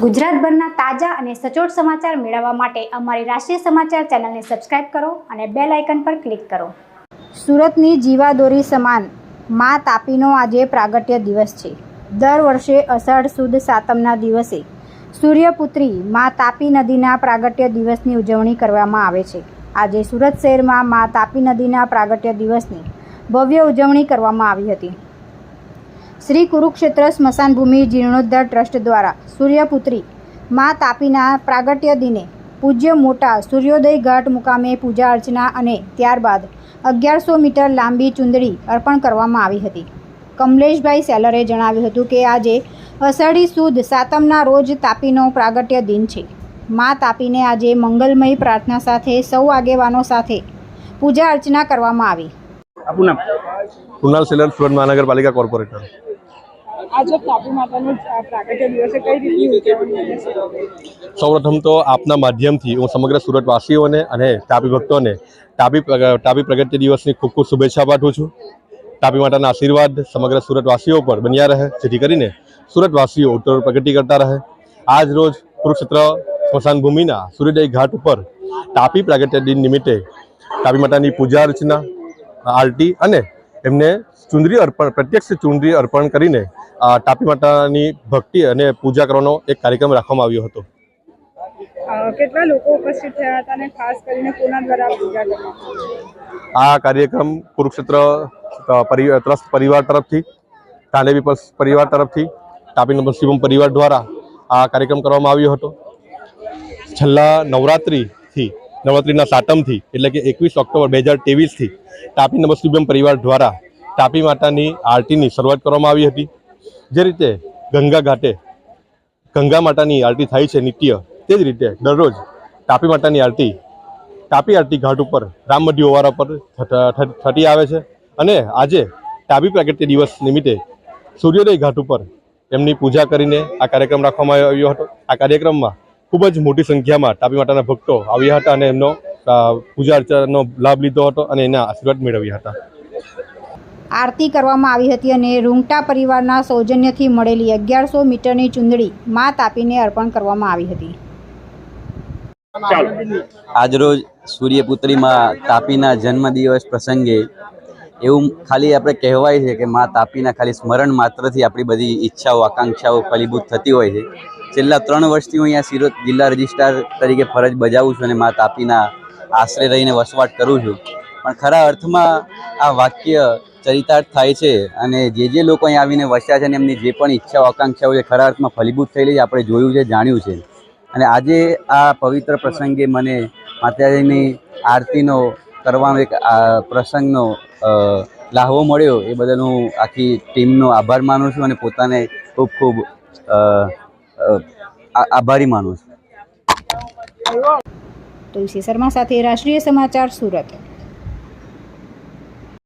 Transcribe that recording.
ગુજરાતભરના તાજા અને સચોટ સમાચાર મેળવવા માટે અમારી રાષ્ટ્રીય સમાચાર ચેનલને સબસ્ક્રાઇબ કરો અને બેલ આઇકન પર ક્લિક કરો. સુરતની જીવાદોરી સમાન મા તાપીનો આજે પ્રાગટ્ય દિવસ છે. દર વર્ષે અષાઢ સુદ સાતમના દિવસે સૂર્યપુત્રી મા તાપી નદીના પ્રાગટ્ય દિવસની ઉજવણી કરવામાં આવે છે. આજે સુરત શહેરમાં મા તાપી નદીના પ્રાગટ્ય દિવસની ભવ્ય ઉજવણી કરવામાં આવી હતી. શ્રી કુરુક્ષેત્ર સ્મશાનભૂમિ જીર્ણોદ્ધાર ટ્રસ્ટ દ્વારા સૂર્યપુત્રી મા તાપીના પ્રાગટ્ય દિને પૂજ્ય મોટા સૂર્યોદય ઘાટ મુકામે પૂજા અર્ચના અને ત્યારબાદ અગિયારસો મીટર લાંબી ચુંદડી અર્પણ કરવામાં આવી હતી. કમલેશભાઈ સેલરે જણાવ્યું હતું કે આજે અષાઢી સુદ સાતમના રોજ તાપીનો પ્રાગટ્ય દિન છે. મા તાપીને આજે મંગલમય પ્રાર્થના સાથે સૌ આગેવાનો સાથે પૂજા અર્ચના કરવામાં આવી. કુનાલ સેલર સુરત મહાનગરપાલિકા કોર્પોરેટર. આજે તાપી માતાનો પ્રાગટ્ય દિવસે કઈ થશે? સૌપ્રથમ તો આપના માધ્યમથી હું સમગ્ર સુરતવાસીઓને અને તાપી ભક્તોને તાપી તાપી પ્રગટ્ય દિવસની ખૂબ ખૂબ શુભેચ્છા પાઠવું છું તાપી માતાના આશીર્વાદ સમગ્ર સુરતવાસીઓ પર બન્યા રહે, જેથી કરીને સુરતવાસીઓ ઉત્તર પ્રગતિ કરતા રહે આજ રોજ કુરુક્ષેત્ર સ્મશાન ભૂમિના સૂર્યોદય ઘાટ ઉપર તાપી પ્રાગટ્ય દિન નિમિત્તે તાપી માતાની પૂજા અર્ચના, આરતી અને એમને ચુંદરી અર્પણ પ્રત્યક્ષ ચુંદરી અર્પણ કરીને આ તાપી માતાની ભક્તિ અને પૂજા કરવાનો એક કાર્યક્રમ રાખવામાં આવ્યો હતો. કેટલા લોકો ઉપસ્થિત થયા હતા અને ખાસ કરીને કોના દ્વારા પૂજા કરવામાં આ કાર્યક્રમ કુરુક્ષેત્ર ટ્રસ્ટ પરિવાર તરફથી તાલેબી પરિવાર તરફથી તાપી શિવમ પરિવાર દ્વારા આ કાર્યક્રમ કરવામાં આવ્યો હતો. છેલ્લા નવરાત્રિથી નવરાત્રિના સાતમથી એટલે કે એકવીસ ઓક્ટોબર બે હજાર ત્રેવીસથી તાપી નમસ્તુભ્યમ પરિવાર દ્વારા તાપી માતાની આરતીની શરૂઆત કરવામાં આવી હતી. જે રીતે ગંગા ઘાટે ગંગા માતાની આરતી થાય છે નિત્ય, તે જ રીતે દરરોજ તાપી માતાની આરતી, તાપી આરતી ઘાટ ઉપર રામમઢી ઓવારા પર થતી આવે છે અને આજે તાપી પ્રાગટ્ય દિવસ નિમિત્તે સૂર્યોદય ઘાટ ઉપર એમની પૂજા કરીને આ કાર્યક્રમ રાખવામાં આવ્યો હતો. આ કાર્યક્રમમાં ખૂબ જ મોટી સંખ્યામાં તાપી માતાના ભક્તો આવ્યા હતા અને એમનો પૂજા અર્ચનાનો લાભ લીધો હતો અને એના આશીર્વાદ મેળવ્યા હતા. આરતી કરવામાં આવી હતી અને રૂંગટા પરિવારના સૌજન્યથી મળેલી અગિયારસો મીટરની ચુંદડી મા તાપીને અર્પણ કરવામાં આવી હતી. આજરોજ સૂર્યપુત્રીમાં તાપીના જન્મદિવસ પ્રસંગે એવું ખાલી આપણે કહેવાય છે કે મા તાપીના ખાલી સ્મરણ માત્રથી આપણી બધી ઈચ્છાઓ, આકાંક્ષાઓ ફલીભૂત થતી હોય છે. છેલ્લા ત્રણ વર્ષથી હું અહીંયા સુરત જિલ્લા રજિસ્ટ્રાર તરીકે ફરજ બજાવું છું અને મા તાપીના આશરે રહીને વસવાટ કરું છું. પણ ખરા અર્થમાં આ વાક્ય ચરિતાર્થ થાય છે અને જે જે લોકો અહીંયા આવીને વસ્યા છે અને એમની જે પણ ઈચ્છાઓ, આકાંક્ષાઓ છે, ખરા અર્થમાં ફલીભૂત થયેલી આપણે જોયું છે, જાણ્યું છે. અને આજે આ પવિત્ર પ્રસંગે મને માતાજીની આરતીનો કરવાનો એક પ્રસંગનો લાહવો મળ્યો એ બદલ હું આખી ટીમનો આભાર માનું છું અને પોતાને ખૂબ ખૂબ આભારી માનું છું. તુલસી શર્મા સાથે રાષ્ટ્રીય સમાચાર સુરત.